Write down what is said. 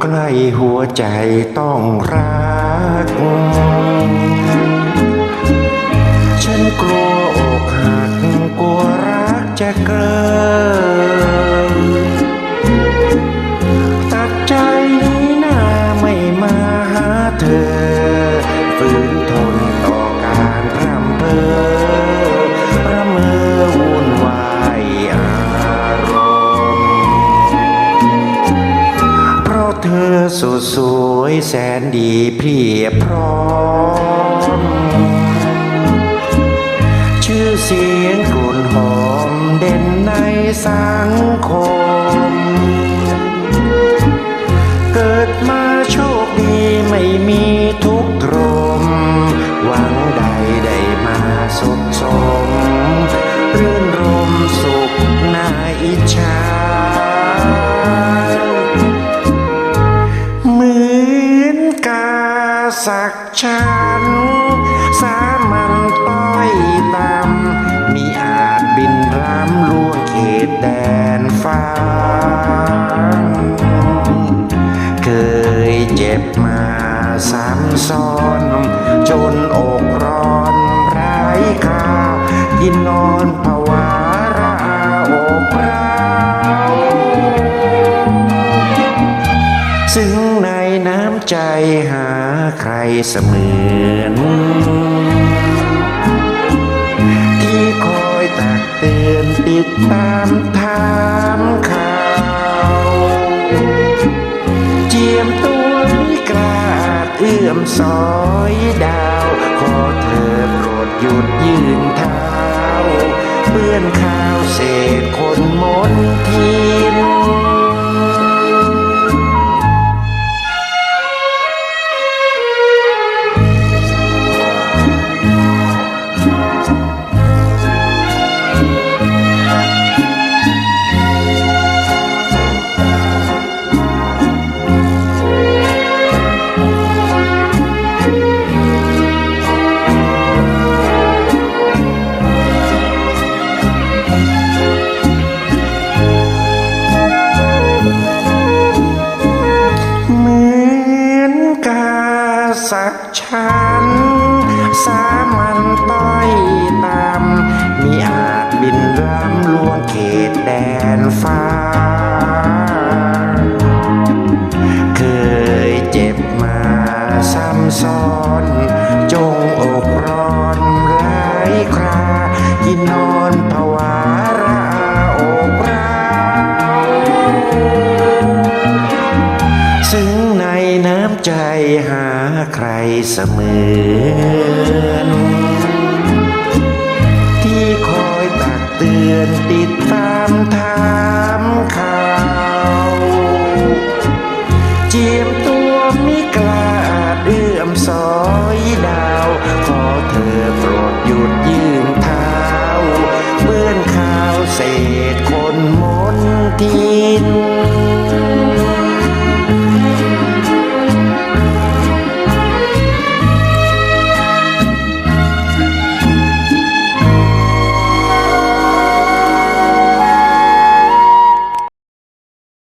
ใกล้หัวใจต้องรัก สุดสวยแสนดีเพียบพร้อม ชื่อเสียงกลุ่นหอมเด่นในสังคม เกิดมาโชคดีไม่มีทุกข์ทรม หวังใดได้มาสุขสมรื่นรมสุขนาอิจฉา สักฉัน สามัญต้อยตำมีอาจบินรำล่วงเขตแดนฟ้า เคยเจ็บมาซ้ำซ้อน จนอกร้อนไร้ค่ากินนอนภาวะรา ใจหาใครเสมือนที่คอยตักเตือนติดตามถามข่าวเจียมตัวไม่กล้าเอื้อมสอยดาว ขอเธอโปรดหยุดยืนเท้าเปื้อนข้าวเสัน สามัญต้อยตามมีอาจบินล้ำลวงเขตแดนฟ้า เคยเจ็บมาซ้ำซ้อน จงอกร้อนไร้ครากินนอนภาวาระอกร้าซึ้งในน้ำใจหา ใครเสมอ